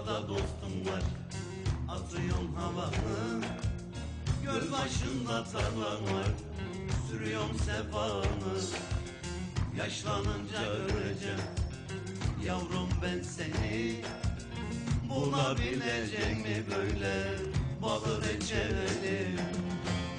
Urfa'da dostum var. Atıyorum havamı Göl başında tarlam var. Sürüyorum sefanı Yaşlanınca göreceğim Yavrum ben seni Bulabilecek mi böyle? Balı reçeli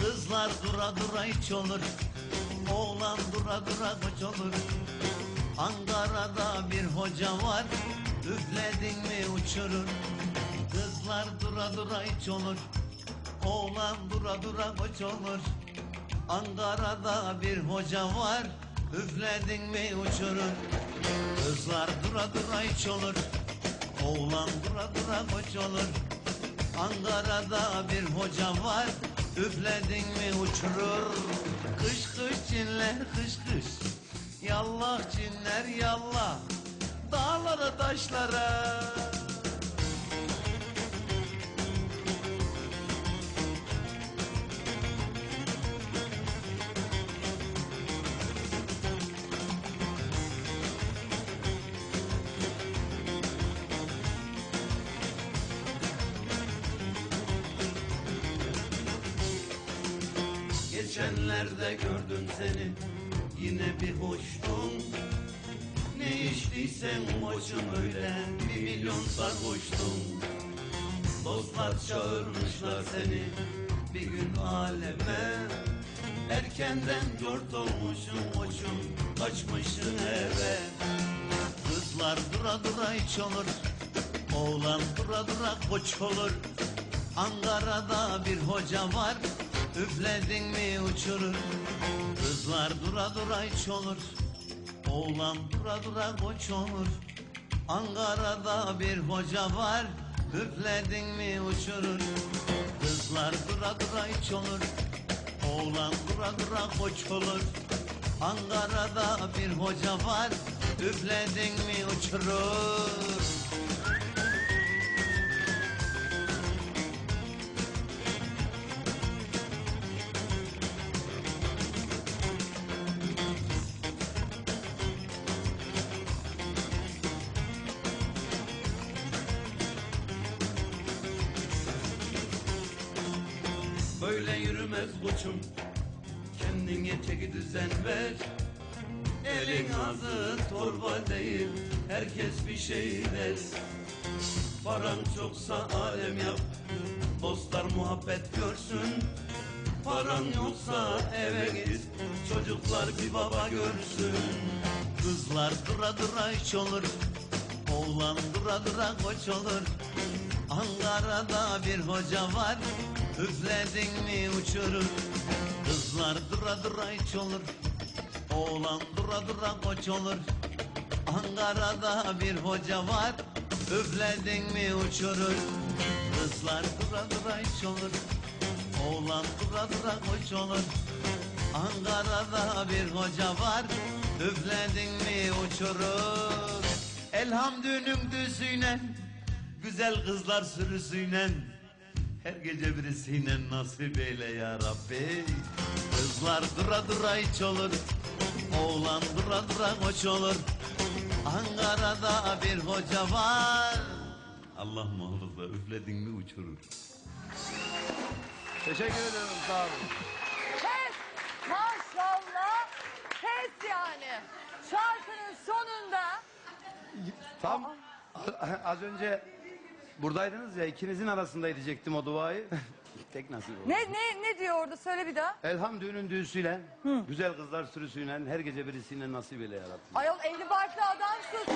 Kızlar dura dura iç olur Oğlan dura dura koç olur. Ankara'da bir hoca var Üfledin mi uçurur? Kızlar dura dura iç olur. Oğlan dura dura koç olur. Ankara'da bir hoca var. Üfledin mi uçurur? Kızlar dura dura iç olur. Oğlan dura dura koç olur. Ankara'da bir hoca var. Üfledin mi uçurur? Kış kış cinler kış kış. Yallah cinler yallah Dağlara taşlara. Geçenlerde gördüm seni Yine bir hoştun Ne içtiysen koçum öyle Bir milyon sarhoştun Dostlar çağırmışlar seni Bir gün aleme. Erkenden dört olmuşum koçum Kaçmışsın eve. Kızlar dura dura iç olur Oğlan dura dura koç olur. Ankara'da bir hoca var Üfledin mi uçurur. Kızlar dura dura iç olur Oğlan dura dura koç olur. Ankara'da bir hoca var. Üfledin mi uçurur. Kızlar dura dura iç olur. Oğlan dura dura koç olur. Ankara'da bir hoca var. Üfledin mi uçurur yürümez koçum Kendine çeki düzen ver. Elin ağzı torba değil Herkes bir şey der. Paran çoksa alem yap Dostlar muhabbet görsün. Paran yoksa eve git Çocuklar bir baba görsün. Kızlar dura dura iç olur Oğlan dura dura koç olur. Ankara'da bir hoca var Üfledin mi uçurur Kızlar dura dura iç olur. Oğlan dura dura koç olur. Ankara'da bir hoca var. Üfledin mi uçurur Kızlar dura dura iç olur. Oğlan dura dura koç olur. Ankara'da bir hoca var. Üfledin mi uçurur Elhamdünün düzüyle Güzel kızlar sürüsüyle Her gece birisiyle nasip eyle ya Rabbi. Kızlar dura dura iç olur Oğlan dura dura koç olur. Ankara'da bir hoca var. Allah muhafaza üfledin mi uçurur. Teşekkür ederim sağ olun. Pes maşallah. Pes yani. Şarkının sonunda Tam az önce buradaydınız ya ikinizin arasında edecektim o duayı. Tek nasip oldu. ne ne ne diyor orada söyle bir daha. Elhamdülün düğüsüyle, güzel kızlar sürüsüyle, her gece birisiyle nasip eyle yarabbim. Ayol evli barklı adamsın.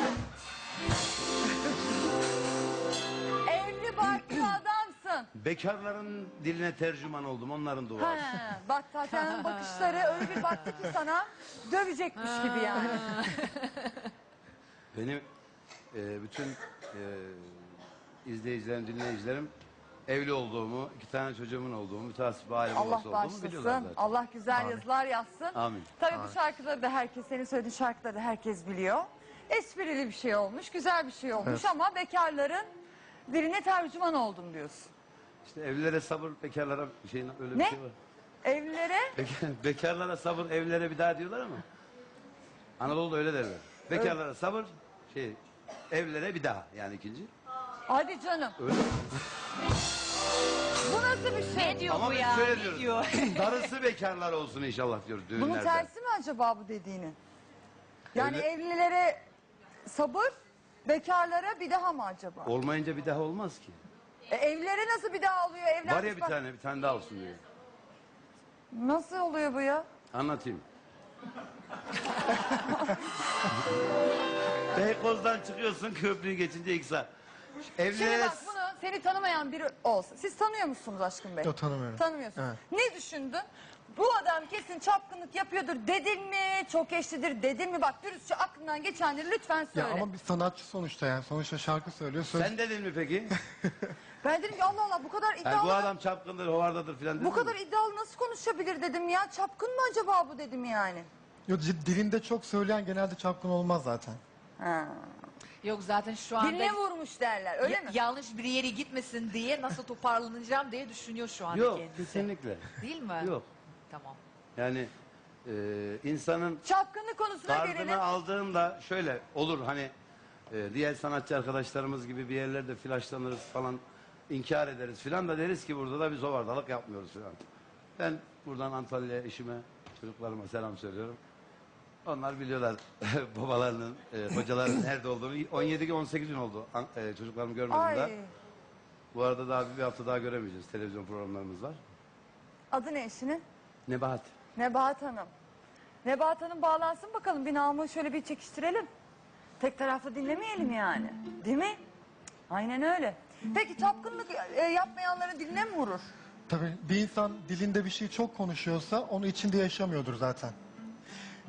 evli barklı adamsın. Bekarların diline tercüman oldum, onların duası. Ha, bak Tatyana'nın bakışları öyle bir baktı ki sana dövecekmiş gibi yani. Benim e, bütün e, izleyicilerim, dinleyicilerim evli olduğumu, iki tane çocuğumun olduğumu, bir aile Allah babası olduğumu biliyorlar bağışlasın. zaten. Allah güzel yazılar yazsın. Amin. Tabii bu şarkıları da herkes, senin söylediğin şarkıları da herkes biliyor. Esprili bir şey olmuş, güzel bir şey olmuş ama bekarların diline tercüman oldum diyorsun. İşte evlilere sabır, bekarlara bir şey, öyle bir Ne? şey var. Evlilere Bek- bekarlara sabır, evlilere bir daha diyorlar ama. Anadolu'da öyle derler. Bekarlara sabır, şey, evlilere bir daha yani ikinci. Hadi canım. Öyle. Bu nasıl bir şey? Ne diyor Ama bu biz ya? şöyle Ne diyoruz. diyor? Darısı bekarlar olsun inşallah diyoruz düğünlerde. Bunun tersi mi acaba bu dediğinin? Yani Öyle- evlilere sabır, bekarlara bir daha mı acaba? Olmayınca bir daha olmaz ki. E, evlilere nasıl bir daha oluyor? Evlenmiş Var ya bir bak- tane bir tane daha olsun diyor. Nasıl oluyor bu ya? Anlatayım. Beykoz'dan çıkıyorsun köprüyü geçince ilk sağ. Şimdi bak bunu seni tanımayan biri olsa. Siz tanıyor musunuz Aşkın Bey? Yok, tanımıyorum. Tanımıyorsun. Evet. Ne düşündün? Bu adam kesin çapkınlık yapıyordur dedin mi? Çok eşlidir dedin mi? Bak dürüstçe aklından geçenleri lütfen Ya söyle. ama bir sanatçı sonuçta yani. Sonuçta şarkı söylüyor. Söz... sen dedin mi peki? Ben dedim ki Allah Allah bu kadar iddialı. Yani bu adam çapkındır, hovardadır filan dedin Bu kadar mi? iddialı nasıl konuşabilir dedim ya. Çapkın mı acaba bu dedim yani. Yok, dilinde çok söyleyen genelde çapkın olmaz zaten. Ha. Yok zaten şu anda Diline vurmuş derler öyle ya- mi? yanlış bir yere gitmesin diye nasıl toparlanacağım diye düşünüyor şu anda Yok kendisi. kesinlikle. Değil mi? Yok. Tamam. Yani e, insanın Çapkınlık konusuna tarzını gelelim. aldığında şöyle olur hani e, diğer sanatçı arkadaşlarımız gibi bir yerlerde flaşlanırız falan inkar ederiz filan da deriz ki burada da biz hovardalık yapmıyoruz filan. Ben buradan Antalya'ya eşime çocuklarıma selam söylüyorum. Onlar biliyorlar babalarının, e, hocaların nerede olduğunu. 17 gün 18 gün oldu an- e, çocuklarımı görmedim daha. Ay. Bu arada daha bir, bir hafta daha göremeyeceğiz. Televizyon programlarımız var. Adı ne eşinin? Nebahat. Nebahat Hanım. Nebahat Hanım bağlansın bakalım. Bir namı şöyle bir çekiştirelim. Tek taraflı dinlemeyelim yani. Değil mi? Aynen öyle. Peki çapkınlık e, yapmayanların diline mi vurur? Tabii bir insan dilinde bir şey çok konuşuyorsa onu içinde yaşamıyordur zaten.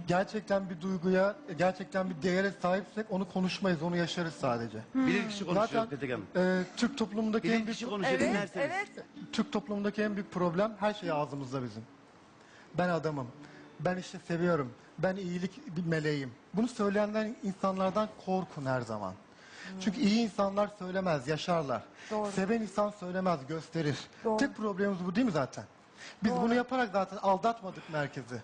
Gerçekten bir duyguya, gerçekten bir değere sahipsek onu konuşmayız, onu yaşarız sadece. Bilir kişi konuşuyor Zaten Petek Hanım. e, Türk toplumundaki en Bilir büyük kişi konuşuyor Evet, dinlerseniz. evet. Türk toplumundaki en büyük problem her şey ağzımızda bizim. Ben adamım. Ben işte seviyorum. Ben iyilik bir meleğim. Bunu söyleyenler insanlardan korkun her zaman. Çünkü iyi insanlar söylemez, yaşarlar. Doğru. Seven insan söylemez, gösterir. Doğru. Tek problemimiz bu değil mi zaten? Biz bunu yaparak zaten aldatmadık merkezi.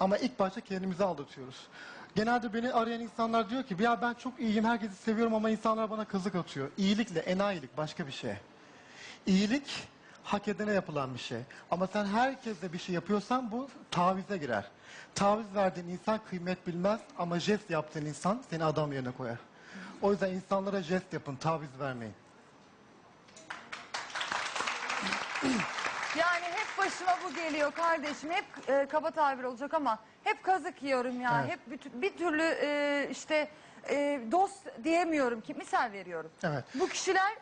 Ama ilk başta kendimizi aldatıyoruz. Genelde beni arayan insanlar diyor ki ya ben çok iyiyim, herkesi seviyorum ama insanlar bana kazık atıyor. İyilikle enayilik başka bir şey. İyilik hak edene yapılan bir şey. Ama sen herkese bir şey yapıyorsan bu tavize girer. Taviz verdiğin insan kıymet bilmez ama jest yaptığın insan seni adam yerine koyar. O yüzden insanlara jest yapın, taviz vermeyin. Başıma bu geliyor kardeşim. Hep e, kaba tabir olacak ama hep kazık yiyorum ya. Evet. Hep bir, bir türlü e, işte e, dost diyemiyorum ki. Misal veriyorum. Evet. Bu kişiler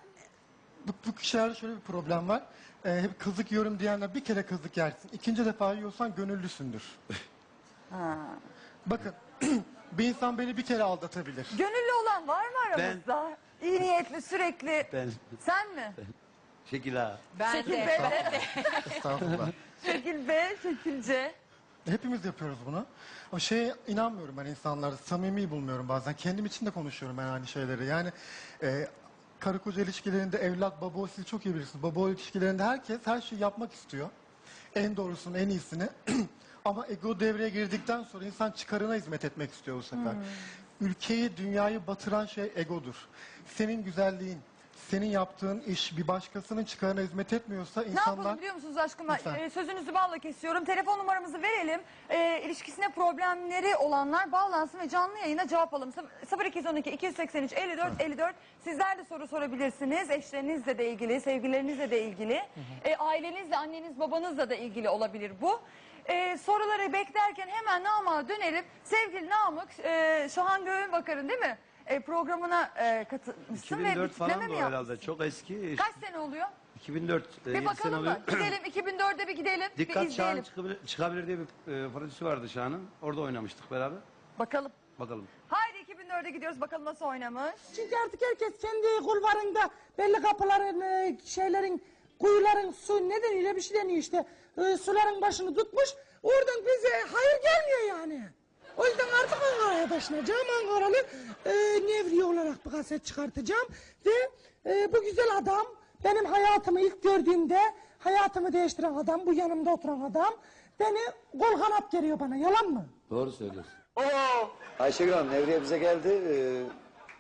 Bu, bu kişilerde şöyle bir problem var. Ee, hep kazık yiyorum diyenler bir kere kazık yersin. İkinci defa yiyorsan gönüllüsündür. Bakın bir insan beni bir kere aldatabilir. gönüllü olan var mı aramızda? İyi niyetli sürekli. Ben Sen mi? Şekil ha. Ben Şekil de. B, Ben de. Estağfurullah. şekil B, şekil C. Hepimiz yapıyoruz bunu. Ama şeye inanmıyorum ben insanları. Samimi bulmuyorum bazen. Kendim için de konuşuyorum ben aynı şeyleri. Yani e, karı koca ilişkilerinde evlat baba siz çok iyi bilirsiniz. Baba ilişkilerinde herkes her şeyi yapmak istiyor. En doğrusunu, en iyisini. Ama ego devreye girdikten sonra insan çıkarına hizmet etmek istiyor bu sefer. Ülkeyi, dünyayı batıran şey egodur. Senin güzelliğin, senin yaptığın iş bir başkasının çıkarına hizmet etmiyorsa Ne insanlar... yapalım biliyor musunuz aşkım? Lütfen. Ee, sözünüzü balla kesiyorum. Telefon numaramızı verelim. Ee, ilişkisine problemleri olanlar bağlansın ve canlı yayına cevap alalım. 0212 283 54 54. Sizler de soru sorabilirsiniz. Eşlerinizle de ilgili, sevgililerinizle de ilgili. Ee, ailenizle, anneniz, babanızla da ilgili olabilir bu. Ee, soruları beklerken hemen Namık'a dönelim. Sevgili Namık, e, Şahan Göğünbakar'ın değil mi? E, programına e, katılmışsın ve 2004 bitirleme falan mi da o yapmışsın? herhalde. Çok eski. Kaç sene oluyor? 2004. e, Bir yedi sene bakalım mı? oluyor. Gidelim 2004'e bir gidelim. bir Dikkat Şahan izleyelim. çıkabilir, çıkabilir diye bir e, prodüsü vardı Şahan'ın. Orada oynamıştık beraber. Bakalım. Bakalım. Haydi 2004'e gidiyoruz bakalım nasıl oynamış. Çünkü artık herkes kendi kulvarında belli kapıların, e, şeylerin, kuyuların su ne deniyor bir şey deniyor işte. E, suların başını tutmuş. Oradan bize hayır gelmiyor yani. O yüzden artık Ankara'ya taşınacağım. Ankaralı e, Nevriye olarak bir kaset çıkartacağım. Ve e, bu güzel adam benim hayatımı ilk gördüğümde hayatımı değiştiren adam, bu yanımda oturan adam beni kol kanat geliyor bana. Yalan mı? Doğru söylüyorsun. Ayşegül Hanım Nevriye bize geldi. Ee,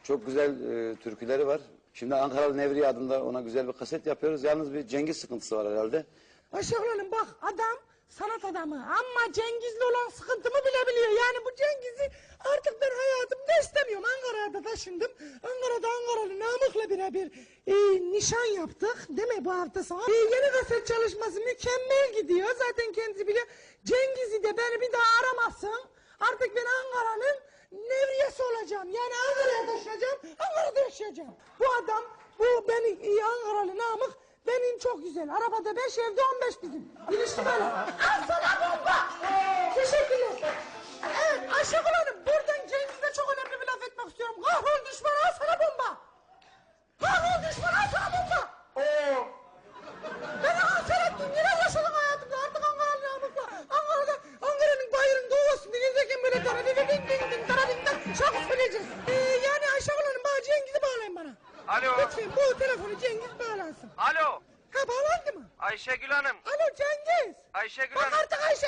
çok güzel e, türküleri var. Şimdi Ankaralı Nevriye adında ona güzel bir kaset yapıyoruz. Yalnız bir Cengiz sıkıntısı var herhalde. Ayşegül Hanım bak adam sanat adamı ama Cengiz'le olan sıkıntımı bile biliyor. Yani bu Cengiz'i artık ben hayatımda istemiyorum. Ankara'ya da taşındım. Ankara'da Ankaralı Namık'la birebir e, nişan yaptık. Değil mi bu hafta sonu? E, yeni kaset çalışması mükemmel gidiyor. Zaten kendisi biliyor. Cengiz'i de beni bir daha aramasın. Artık ben Ankara'nın nevriyesi olacağım. Yani Ankara'ya taşınacağım. Ankara'da yaşayacağım. Bu adam bu beni e, Ankaralı Namık benim çok güzel. Arabada beş, evde on beş bizim. İlişki böyle. Al sana bomba. Teşekkürler. Evet Ayşegül Hanım buradan Cengiz'e çok önemli bir laf etmek istiyorum. Kahrol düşman al sana bomba. Kahrol düşman al sana bomba. Beni kanser ettin. Yine yaşadın hayatımda. Artık Ankaralı Namık'la. Ankara'da, Ankara'nın bayırında ovasında gezerken böyle dara din din din din dara din şarkı söyleyeceğiz. Ee, yani Ayşegül Hanım bana Cengiz'i bağlayın bana. Alo. Lütfen bu telefonu Cengiz. Alo. Ha bağlandı mı? Ayşegül Hanım. Alo Cengiz. Ayşegül Bak Hanım. artık Ayşe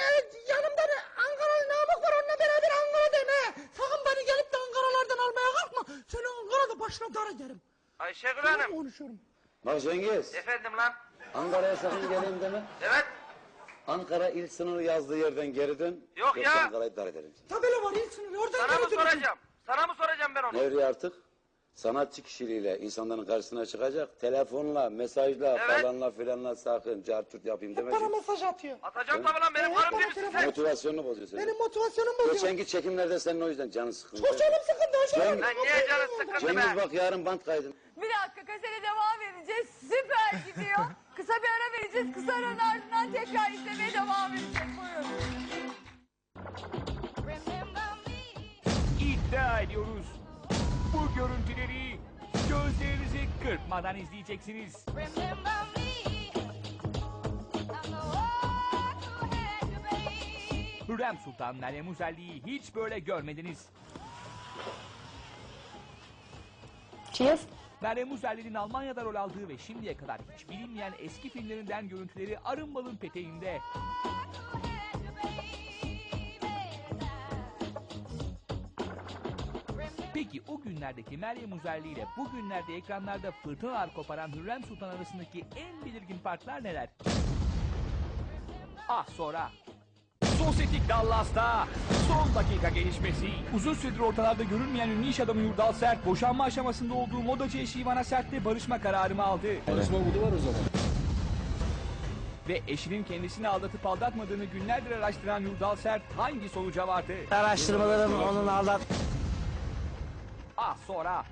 yanımda bir Ankaralı Namık var onunla beraber Ankara'dayım he. Sakın beni gelip de Ankaralardan almaya kalkma. Seni Ankara'da başına dar ederim. Ayşegül Hanım. konuşuyorum. Bak Cengiz, Efendim lan. Ankara'ya sakın geleyim deme. Evet. Ankara il sınırı yazdığı yerden geri dön. Yok Yoksa ya. Ankara'yı dar ederim. Tabela var il sınırı oradan Sana mı geri döneceğim. soracağım? Sana mı soracağım ben onu? Nevriye artık sanatçı kişiliğiyle insanların karşısına çıkacak. Telefonla, mesajla Evet. falanla filanla sakın cartürt yapayım Hep bana demeyecek. mesaj atıyor. Atacağım tabii lan benim Evet, karım değil misin sen? Motivasyonunu bozuyor senin. Benim motivasyonum bozuyor. Geçenki çekimlerde senin o yüzden canın sıkıldı. Çok canım sıkıldı Hanım. Lan niye canın sıkıldı Cengiz be? bak yarın bant kaydın. Bir dakika kasete devam edeceğiz. Süper gidiyor. Kısa bir ara vereceğiz. Kısa aranın ardından tekrar izlemeye devam edeceğiz. Buyurun. İddia ediyoruz. Görüntüleri gözlerinizi kırpmadan izleyeceksiniz. Hürrem Sultan Meryem Uzelli'yi hiç böyle görmediniz. Cheers. Meryem Uzerli'nin Almanya'da rol aldığı ve şimdiye kadar hiç bilinmeyen eski filmlerinden görüntüleri Arınbal'ın peteğinde. Günlerdeki Meryem Uzerli ile bugünlerde ekranlarda fırtınalar koparan Hürrem Sultan arasındaki en belirgin farklar neler? Ah sonra. Sosyetik Dallas'ta son dakika gelişmesi. Uzun süredir ortalarda görünmeyen ünlü iş adamı Yurdal Sert boşanma aşamasında olduğu modacı eşi Ivana Sert'le barışma kararımı aldı. Barışma budu var o zaman. Ve eşinin kendisini aldatıp aldatmadığını günlerdir araştıran Yurdal Sert hangi sonuca vardı? Araştırmalarım onun aldat Ah sonra